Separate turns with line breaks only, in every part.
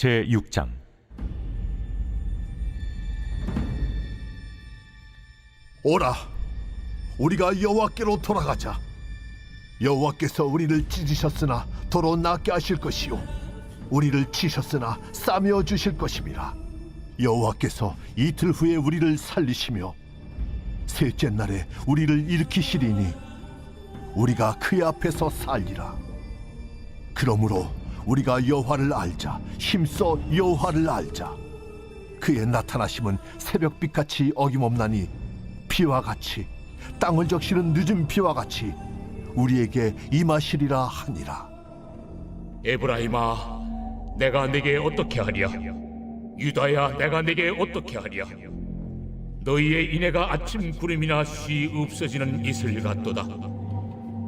제 6장
오라, 우리가 여호와께로 돌아가자. 여호와께서 우리를 찢으셨으나 도로 낫게 하실 것이요, 우리를 치셨으나 싸매어 주실 것임이라. 여호와께서 이틀 후에 우리를 살리시며 셋째 날에 우리를 일으키시리니 우리가 그의 앞에서 살리라. 그러므로 우리가 여호와를 알자, 힘써 여호와를 알자. 그의 나타나심은 새벽빛 같이 어김없나니 비와 같이 땅을 적시는 늦은 비와 같이 우리에게 임하시리라 하니라.
에브라임아, 내가 내게 어떻게 하랴? 유다야, 내가 내게 어떻게 하랴? 너희의 인애가 아침 구름이나 쉬 없어지는 이슬 같도다.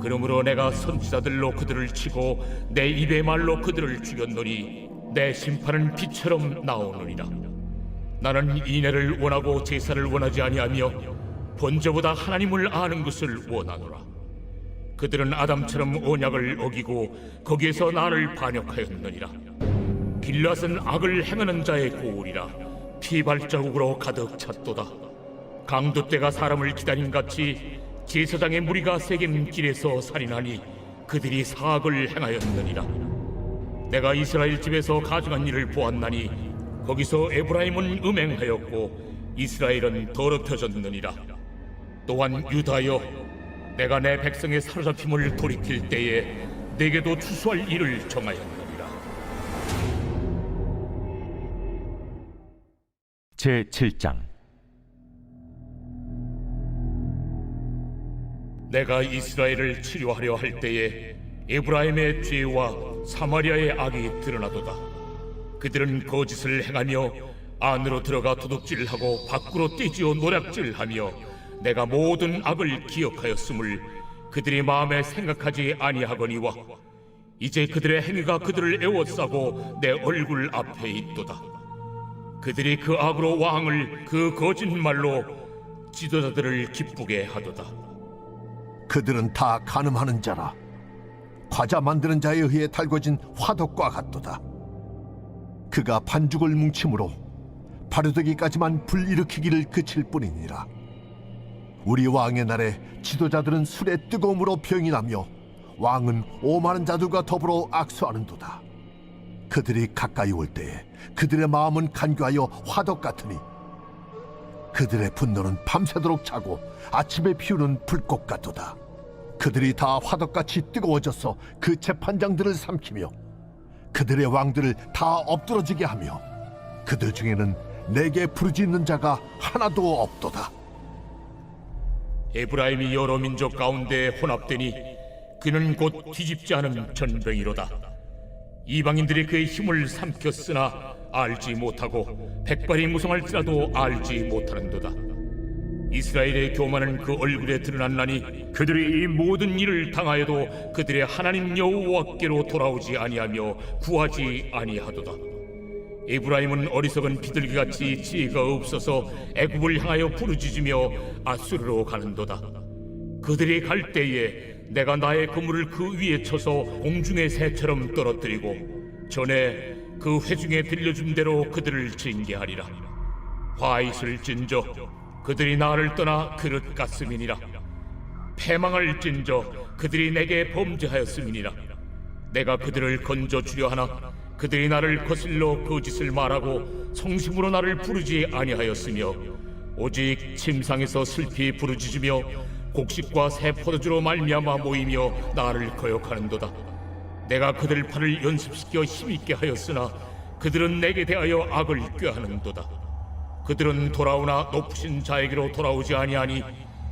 그러므로 내가 선지자들로 그들을 치고 내 입의 말로 그들을 죽였노니 내 심판은 빛처럼 나오느니라. 나는 인애를 원하고 제사를 원하지 아니하며 번제보다 하나님을 아는 것을 원하노라. 그들은 아담처럼 언약을 어기고 거기에서 나를 반역하였느니라. 길앗은 악을 행하는 자의 고울이라 피 발자국으로 가득 찼도다. 강도 때가 사람을 기다린 같이 제사장의 무리가 새긴 길에서 살인하니 그들이 사악을 행하였느니라. 내가 이스라엘 집에서 가증한 일을 보았나니 거기서 에브라임은 음행하였고 이스라엘은 더럽혀졌느니라. 또한 유다여 내가 내 백성의 사로잡힘을 돌이킬 때에 내게도 추수할 일을 정하였느니라.
제 7장
내가 이스라엘을 치료하려 할 때에 에브라임의 죄와 사마리아의 악이 드러나도다. 그들은 거짓을 행하며 안으로 들어가 도둑질하고 밖으로 떼지어 노략질하며 내가 모든 악을 기억하였음을 그들이 마음에 생각하지 아니하거니와 이제 그들의 행위가 그들을 애워싸고 내 얼굴 앞에 있도다. 그들이 그 악으로 왕을 그 거짓말로 지도자들을 기쁘게 하도다.
그들은 다 가늠하는 자라. 과자 만드는 자에 의해 달궈진 화덕과 같도다. 그가 반죽을 뭉침으로 바르되기까지만 불일으키기를 그칠 뿐이니라. 우리 왕의 날에 지도자들은 술의 뜨거움으로 병이 나며 왕은 오만한 자들과 더불어 악수하는도다. 그들이 가까이 올 때에 그들의 마음은 간교하여 화덕 같으니 그들의 분노는 밤새도록 차고 아침에 피우는 불꽃 같도다. 그들이 다 화덕같이 뜨거워져서 그 재판장들을 삼키며 그들의 왕들을 다 엎드러지게 하며 그들 중에는 내게 부르짖는 자가 하나도 없도다.
에브라임이 여러 민족 가운데 혼합되니 그는 곧 뒤집지 않은 전병이로다. 이방인들이 그의 힘을 삼켰으나 알지 못하고 백발이 무성할지라도 알지 못하는도다. 이스라엘의 교만은 그 얼굴에 드러났나니 그들이 이 모든 일을 당하여도 그들의 하나님 여호와께로 돌아오지 아니하며 구하지 아니하도다. 에브라임은 어리석은 비둘기같이 지혜가 없어서 애굽을 향하여 부르짖으며 아수르로 가는도다. 그들이 갈 때에 내가 나의 그물을 그 위에 쳐서 공중의 새처럼 떨어뜨리고 전에 그 회중에 들려준 대로 그들을 징계하리라. 화 있을 진저 그들이 나를 떠나 그릇 같음이니라. 패망을 찐저 그들이 내게 범죄하였음이니라. 내가 그들을 건져 주려 하나 그들이 나를 거슬러 거짓을 말하고 성심으로 나를 부르지 아니하였으며 오직 침상에서 슬피 부르짖으며 곡식과 새 포도주로 말미암아 모이며 나를 거역하는도다. 내가 그들 팔을 연습시켜 힘있게 하였으나 그들은 내게 대하여 악을 꾀하는도다. 그들은 돌아오나 높으신 자에게로 돌아오지 아니하니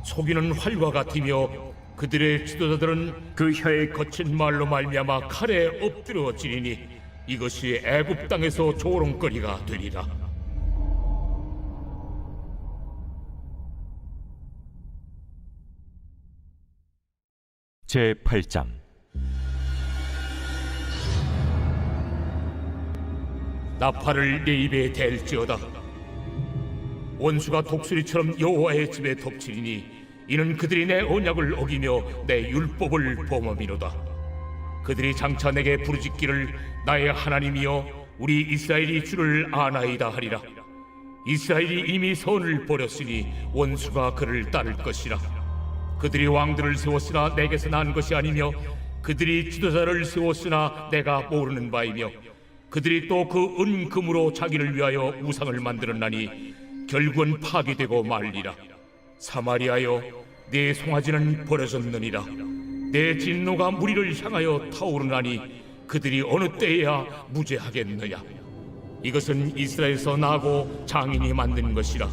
속이는 활과 같으며 그들의 지도자들은 그 혀의 거친 말로 말미암아 칼에 엎드려지리니 이것이 애굽 땅에서 조롱거리가 되리라.
제 8장
나팔을 내 입에 댈지어다. 원수가 독수리처럼 여호와의 집에 덮치리니 이는 그들이 내 언약을 어기며 내 율법을 범함이로다. 그들이 장차 내게 부르짖기를 나의 하나님이여 우리 이스라엘이 주를 아나이다 하리라 이스라엘이 이미 선을 버렸으니 원수가 그를 따를 것이라 그들이 왕들을 세웠으나 내게서 난 것이 아니며 그들이 지도자를 세웠으나 내가 모르는 바이며 그들이 또 그 은금으로 자기를 위하여 우상을 만들었나니 결국은 파괴되고 말리라. 사마리아여 내 송아지는 버려졌느니라. 내 진노가 무리를 향하여 타오르나니 그들이 어느 때에야 무죄하겠느냐. 이것은 이스라엘에서 나고 장인이 만든 것이라.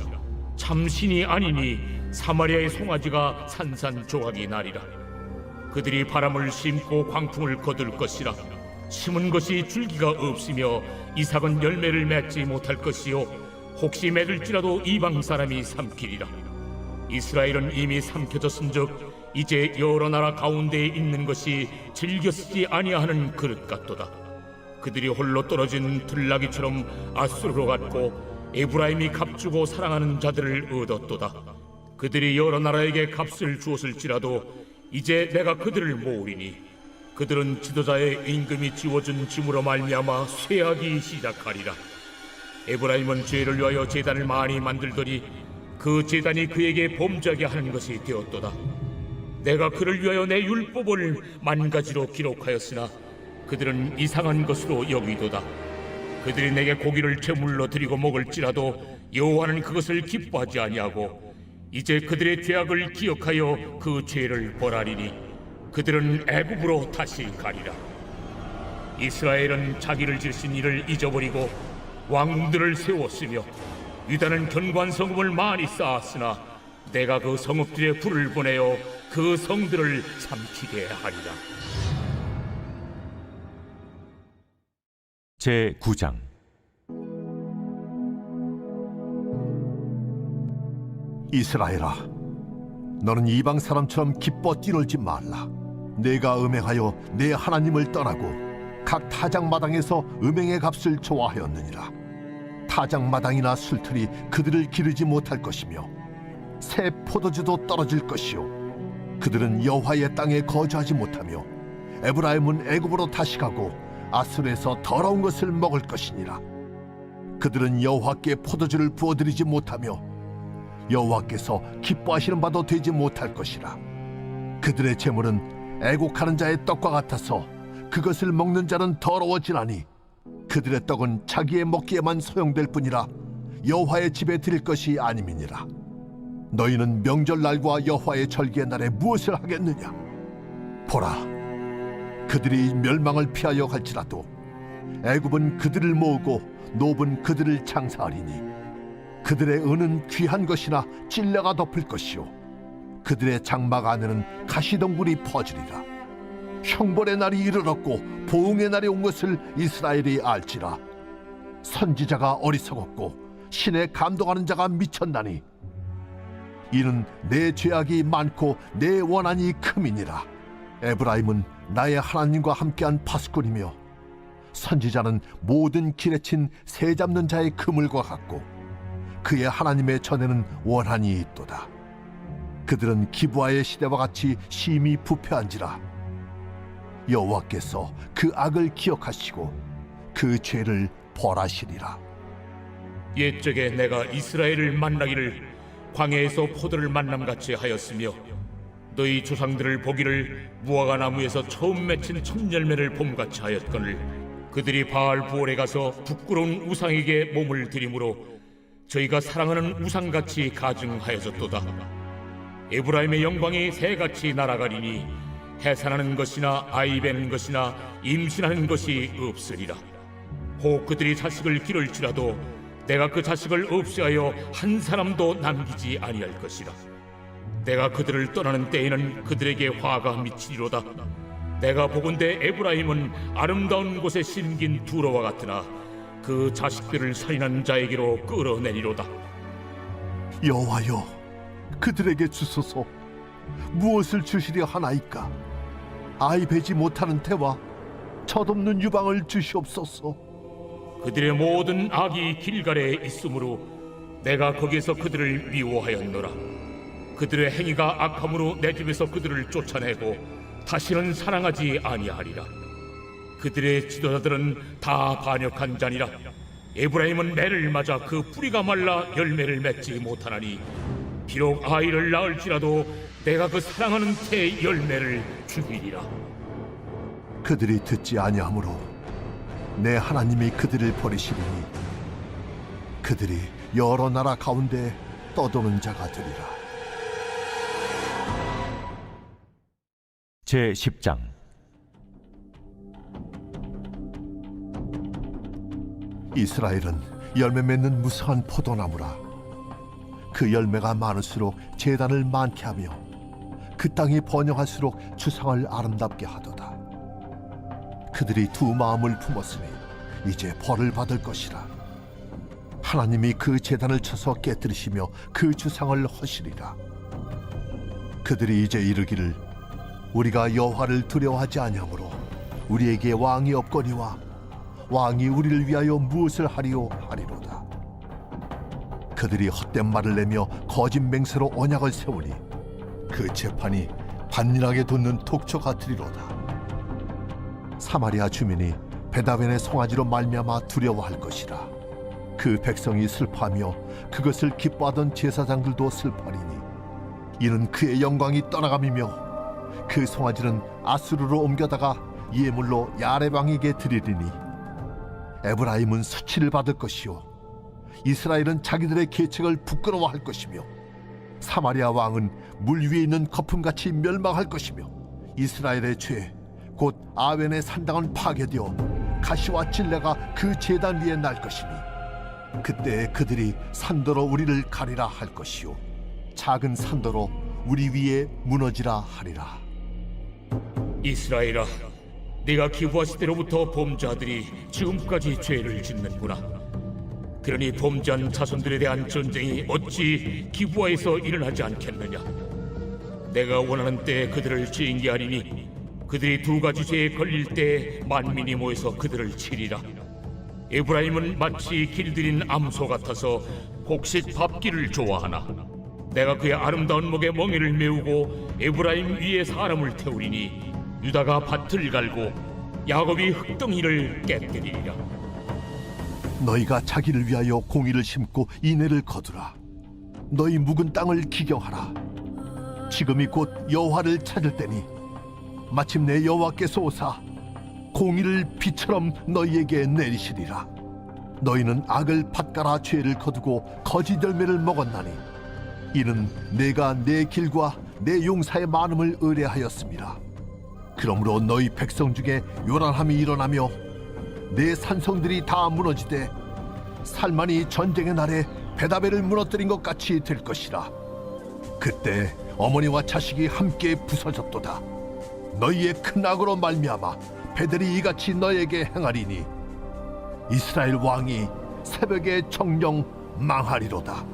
참신이 아니니 사마리아의 송아지가 산산조각이 나리라. 그들이 바람을 심고 광풍을 거둘 것이라. 심은 것이 줄기가 없으며 이삭은 열매를 맺지 못할 것이요 혹시 맺을지라도 이방 사람이 삼키리라. 이스라엘은 이미 삼켜졌은즉 이제 여러 나라 가운데에 있는 것이 즐겨 쓰지 아니하는 그릇 같도다. 그들이 홀로 떨어진 들나귀처럼 아수르로 갔고 에브라임이 값주고 사랑하는 자들을 얻었도다. 그들이 여러 나라에게 값을 주었을지라도 이제 내가 그들을 모으리니 그들은 지도자의 임금이 지워준 짐으로 말미암아 쇠하기 시작하리라 에브라임은 죄를 위하여 제단을 많이 만들더니 그 제단이 그에게 범죄하게 하는 것이 되었도다 내가 그를 위하여 내 율법을 만 가지로 기록하였으나 그들은 이상한 것으로 여기도다. 그들이 내게 고기를 제물로 드리고 먹을지라도 여호와는 그것을 기뻐하지 아니하고 이제 그들의 죄악을 기억하여 그 죄를 벌하리니 그들은 애굽으로 다시 가리라. 이스라엘은 자기를 지으신 이를 잊어버리고 왕들을 세웠으며 유다는 견고한 성읍을 많이 쌓았으나 내가 그 성읍들의 불을 보내어 그 성들을 삼키게 하리라.
제 9장
이스라엘아, 너는 이방 사람처럼 기뻐 뛰놀지 말라. 내가 음행하여 내 하나님을 떠나고 각 타작 마당에서 음행의 값을 좋아하였느니라. 타작마당이나 술틀이 그들을 기르지 못할 것이며 새 포도주도 떨어질 것이요. 그들은 여호와의 땅에 거주하지 못하며 에브라임은 애굽으로 다시 가고 아수르에서 더러운 것을 먹을 것이니라. 그들은 여호와께 포도주를 부어드리지 못하며 여호와께서 기뻐하시는 바도 되지 못할 것이라 그들의 재물은 애곡하는 자의 떡과 같아서 그것을 먹는 자는 더러워지나니 그들의 떡은 자기의 먹기에만 소용될 뿐이라 여호와의 집에 드릴 것이 아님이니라. 너희는 명절날과 여호와의 절기의 날에 무엇을 하겠느냐? 보라 그들이 멸망을 피하여 갈지라도 애굽은 그들을 모으고 노은 그들을 장사하리니 그들의 은은 귀한 것이나 찔레가 덮을 것이요. 그들의 장막 안에는 가시덩굴이 퍼지리라 형벌의 날이 이르렀고 보응의 날이 온 것을 이스라엘이 알지라 선지자가 어리석었고 신에 감동하는 자가 미쳤나니 이는 내 죄악이 많고 내 원한이 큼이니라 에브라임은 나의 하나님과 함께한 파수꾼이며 선지자는 모든 길에 친 새 잡는 자의 그물과 같고 그의 하나님의 전에는 원한이 있도다. 그들은 기부아의 시대와 같이 심히 부패한지라. 여호와께서 그 악을 기억하시고 그 죄를 벌하시리라.
옛적에 내가 이스라엘을 만나기를 광야에서 포도를 만남 같이 하였으며 너희 조상들을 보기를 무화과 나무에서 처음 맺힌 첫 열매를 봄같이 하였거늘 그들이 바알 부올에 가서 부끄러운 우상에게 몸을 들이므로 저희가 사랑하는 우상같이 가증하여졌도다 에브라임의 영광이 새같이 날아가리니 해산하는 것이나 아이 베는 것이나 임신하는 것이 없으리라 혹 그들이 자식을 기를지라도 내가 그 자식을 없애하여 한 사람도 남기지 아니할 것이라. 내가 그들을 떠나는 때에는 그들에게 화가 미치리로다. 내가 보건대 에브라임은 아름다운 곳에 심긴 두로와 같으나 그 자식들을 살인한 자에게로 끌어내리로다.
여호와여, 그들에게 주소서. 무엇을 주시려 하나이까? 아이 베지 못하는 태와 젖없는 유방을 주시옵소서.
그들의 모든 악이 길갈에 있으므로 내가 거기에서 그들을 미워하였노라. 그들의 행위가 악함으로 내 집에서 그들을 쫓아내고 다시는 사랑하지 아니하리라. 그들의 지도자들은 다 반역한 자니라 에브라임은 매를 맞아 그 뿌리가 말라 열매를 맺지 못하나니 비록 아이를 낳을지라도 내가 그 사랑하는 태의 열매를 죽이리라.
그들이 듣지 아니하므로 내 하나님이 그들을 버리시리니 그들이 여러 나라 가운데 떠도는 자가 되리라.
제 10장.
이스라엘은 열매 맺는 무성한 포도나무라 그 열매가 많을수록 재단을 많게 하며 그 땅이 번영할수록 주상을 아름답게 하도다. 그들이 두 마음을 품었으니 이제 벌을 받을 것이라. 하나님이 그 재단을 쳐서 깨뜨리시며 그 주상을 허시리라. 그들이 이제 이르기를 우리가 여호와를 두려워하지 아니하므로 우리에게 왕이 없거니와 왕이 우리를 위하여 무엇을 하리요 하리로다. 그들이 헛된 말을 내며 거짓 맹세로 언약을 세우니 그 재판이 반일하게 돋는 독초 같으리로다. 사마리아 주민이 베다벤의 송아지로 말미암아 두려워할 것이라. 그 백성이 슬퍼하며 그것을 기뻐하던 제사장들도 슬퍼하리니 이는 그의 영광이 떠나감이며 그 송아지는 아수르로 옮겨다가 예물로 야레방에게 드리리니 에브라임은 수치를 받을 것이요 이스라엘은 자기들의 계책을 부끄러워할 것이며 사마리아 왕은 물 위에 있는 거품같이 멸망할 것이며 이스라엘의 죄 곧 아웬의 산당은 파괴되어 가시와 찔레가 그 제단 위에 날 것이니 그때 그들이 산도로 우리를 가리라 할 것이요. 작은 산도로 우리 위에 무너지라 하리라.
이스라엘아 네가 기부하실 때로부터 범죄자들이 지금까지 죄를 짓는구나 그러니 범죄한 자손들에 대한 전쟁이 어찌 기부하에서 일어나지 않겠느냐? 내가 원하는 때에 그들을 징계하리니 그들이 두 가지 죄에 걸릴 때 만민이 모여서 그들을 치리라. 에브라임은 마치 길들인 암소 같아서 곡식 밥기를 좋아하나 내가 그의 아름다운 목에 멍에를 메우고 에브라임 위에 사람을 태우리니 유다가 밭을 갈고 야곱이 흙덩이를 깨뜨리리라
너희가 자기를 위하여 공의를 심고 인애를 거두라. 너희 묵은 땅을 기경하라. 지금이 곧 여호와를 찾을 때니 마침내 여호와께서 오사 공의를 비처럼 너희에게 내리시리라. 너희는 악을 밭가라 죄를 거두고 거짓 열매를 먹었나니 이는 내가 내 길과 내 용사의 많음을 의뢰하였습니다. 그러므로 너희 백성 중에 요란함이 일어나며 내 산성들이 다 무너지되 살만이 전쟁의 날에 베다벨을 무너뜨린 것 같이 될 것이라. 그때 어머니와 자식이 함께 부서졌도다. 너희의 큰 악으로 말미암아 베델이 이같이 너에게 행하리니 이스라엘 왕이 새벽에 정령 망하리로다